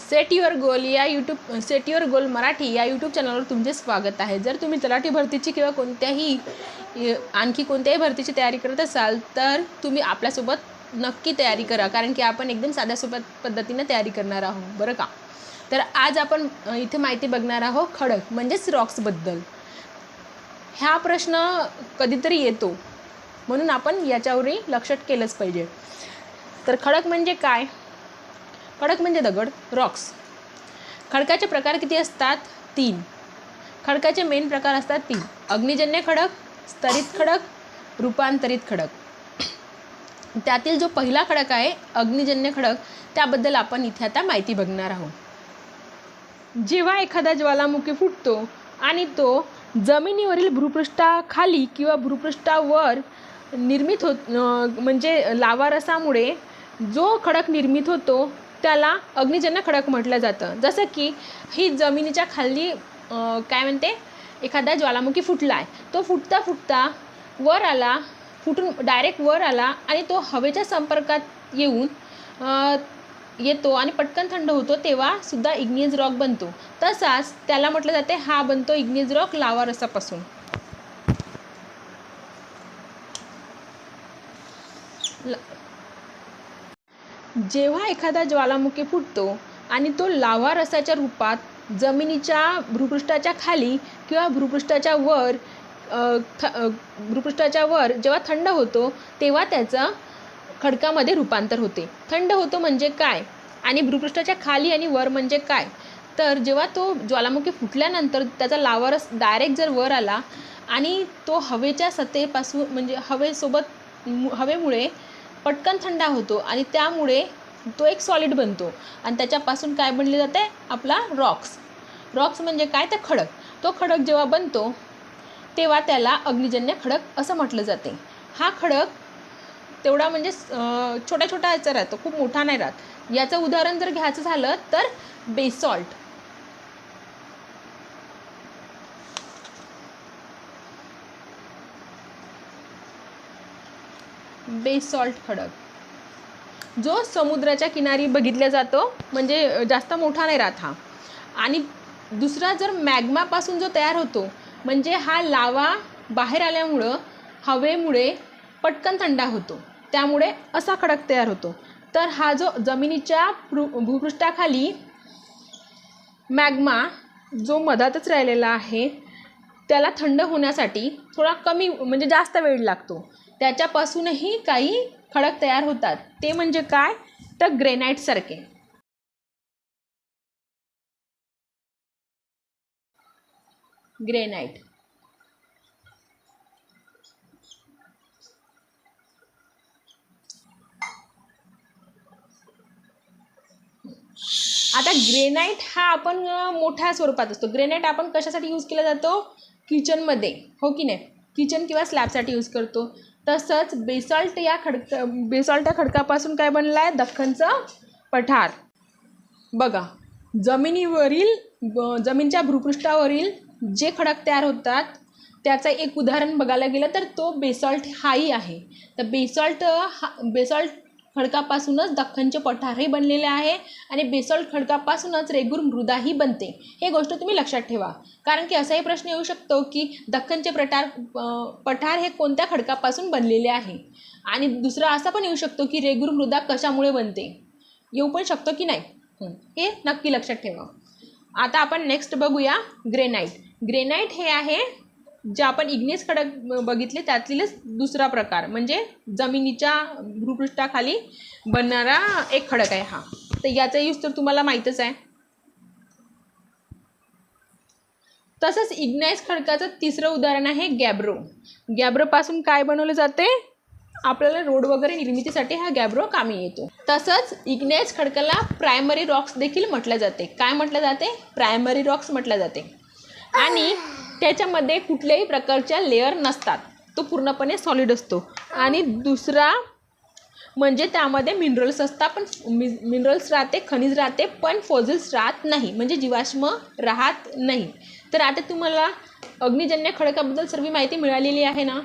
Set your goal या YouTube set your goal Marathi या YouTube चॅनलवर तुमचे स्वागत आहे. जर तुम्ही तलाठी भरतीची किंवा कोणत्याही आणखी कोणत्याही भरतीची तयारी करत असाल तर तुम्ही आपल्यासोबत नक्की तयारी करा कारण की आपण एकदम साध्या सोप्या पद्धतीनं तयारी करणार आहोत. बरं का? तर आज आपण इथे माहिती बघणार आहोत खडक म्हणजेच रॉक्सबद्दल ह्या प्रश्न कधीतरी येतो म्हणून आपण याच्यावरही लक्षात केलंच पाहिजे. तर खडक म्हणजे काय? खडक म्हणजे दगड रॉक्स खडकाचे प्रकार किती असतात? तीन. खडकाचे मेन प्रकार असतात तीन. अग्निजन्य खडक स्तरित खडक रूपांतरित खडक. त्यातील जो पहिला खडक आहे अग्निजन्य खडक त्याबद्दल आपण इथे आता माहिती बघणार आहोत. जेव्हा एखादा ज्वालामुखी फुटतो आणि तो जमिनीवरील भूपृष्ठाखाली किंवा भूपृष्ठावर निर्मित होत म्हणजे लावारसामुळे जो खडक निर्मित होतो त्याला अग्निजन्य खडक म्हटलं जातं. जसं की ही जमिनीच्या खाली काय म्हणते? एखादा ज्वालामुखी फुटला आहे तो फुटता फुटता वर आला फुटून डायरेक्ट वर आला आणि तो हवेच्या संपर्कात येऊन येतो आणि पटकन थंड होतो तेव्हा सुद्धा रॉक बनतो. तसाच त्याला म्हटलं जाते हा बनतो इग्नियस रॉक लावा रसापासून. जेव्हा एखादा ज्वालामुखी फुटतो आणि तो लावा रसाच्या रूपात जमिनीच्या भूपृष्ठाच्या खाली किंवा भूपृष्ठाच्या वर थ भूपृष्ठाच्या वर जेव्हा थंड होतो तेव्हा त्याचं खडकामध्ये रूपांतर होते. थंड होतो म्हणजे काय? आणि भूपृष्ठाच्या खाली आणि वर म्हणजे काय? तर जेव्हा तो ज्वालामुखी फुटल्यानंतर त्याचा लावारस डायरेक्ट जर वर आला आणि तो हवेच्या सत्तेपासून म्हणजे हवेसोबत हवेमुळे पटकन थंडा होतो आणि त्यामुळे तो एक सॉलिड बनतो. आणि त्याच्यापासून काय बनले जाते? आपला रॉक्स रॉक्स म्हणजे काय? तर खडक. तो खडक जेव्हा बनतो तेव्हा त्याला अग्निजन्य खडक असं म्हटलं जाते. हा खडक तेवढा म्हणजे छोटा छोटा याचा राहतो. खूप मोठा नाही राहत. याचं उदाहरण जर घ्यायचं झालं तर बेसॉल्ट बेसॉल्ट खडक. जो समुद्राच्या किनारी बघितला जातो म्हणजे जास्त मोठा नाही राहत हा. आणि दुसरा जर मॅग्मापासून जो तयार होतो म्हणजे हा लावा बाहेर आल्यामुळं हवेमुळे पटकन थंडा होतो. त्यामुळे असा खडक तयार होतो. तर हा जो जमिनीच्या भूपृष्ठाखाली मॅग्मा जो मधातच राहिलेला आहे त्याला थंड होण्यासाठी थोडा कमी म्हणजे जास्त वेळ लागतो. त्याच्यापासूनही काही खडक तयार होतात. ते म्हणजे काय? तर ग्रेनाईटसारखे ग्रेनाईट आता ग्रेनाईट हा आपण मोठ्या स्वरूपात असतो. ग्रेनाईट आपण कशासाठी यूज केला जातो? किचनमध्ये हो की नाही? किचन किंवा स्लॅबसाठी यूज करतो. तसंच बेसॉल्ट या खडक बेसॉल्ट या खडकापासून काय बनलं आहे दख्खनचं पठार. बघा जमिनीवरील ब- जमीनच्या भूपृष्ठावरील जे खडक तयार होतात त्याचं एक उदाहरण बघायला गेलं तर तो बेसॉल्ट हाही आहे. तर बेसॉल्ट हा बेसॉल्ट खडकापासूनच दख्खनचे पठारही बनलेले आहे आणि बेसॉल्ट खडकापासूनच रेगूर मृदाही बनते. हे गोष्ट तुम्ही लक्षात ठेवा. कारण की असाही प्रश्न येऊ शकतो की दख्खनचे पठार पठार हे कोणत्या खडकापासून बनलेले आहे? आणि दुसरा असा पण येऊ शकतो की रेगूर मृदा कशामुळे बनते? येऊ पण शकतो की नाही? हे. नक्की लक्षात ठेवा. आता आपण नेक्स्ट बघूया ग्रेनाईट ग्रेनाईट हे आहे जे आपण इग्नेस खडक बघितले त्यातीलच दुसरा प्रकार म्हणजे जमिनीच्या भूपृष्ठाखाली बनणारा एक खडक आहे हा. तर याचा यूज तर तुम्हाला माहीतच आहे. तसंच इग्नेस खडकाचं तिसरं उदाहरण आहे गॅब्रो. गॅब्रोपासून काय बनवलं जाते? आपल्याला रोड वगैरे निर्मितीसाठी हा गॅब्रो कामी येतो. तसंच इग्नेस खडकाला प्रायमरी रॉक्स देखील म्हटलं जाते. काय म्हटलं जाते? प्रायमरी रॉक्स म्हटलं जाते. आणि त्याच्यामध्ये कुठल्याही प्रकारच्या लेअर नसतात. तो पूर्णपणे सॉलिड असतो. आणि दुसरा म्हणजे त्यामध्ये मिनरल्स असतात पण मिनरल्स राहते खनिज राहते पण फॉझल्स राहत नाही. म्हणजे जीवाश्म राहत नाही. तर आता तुम्हाला अग्निजन्य खडकाबद्दल सर्व माहिती मिळालेली आहे ना?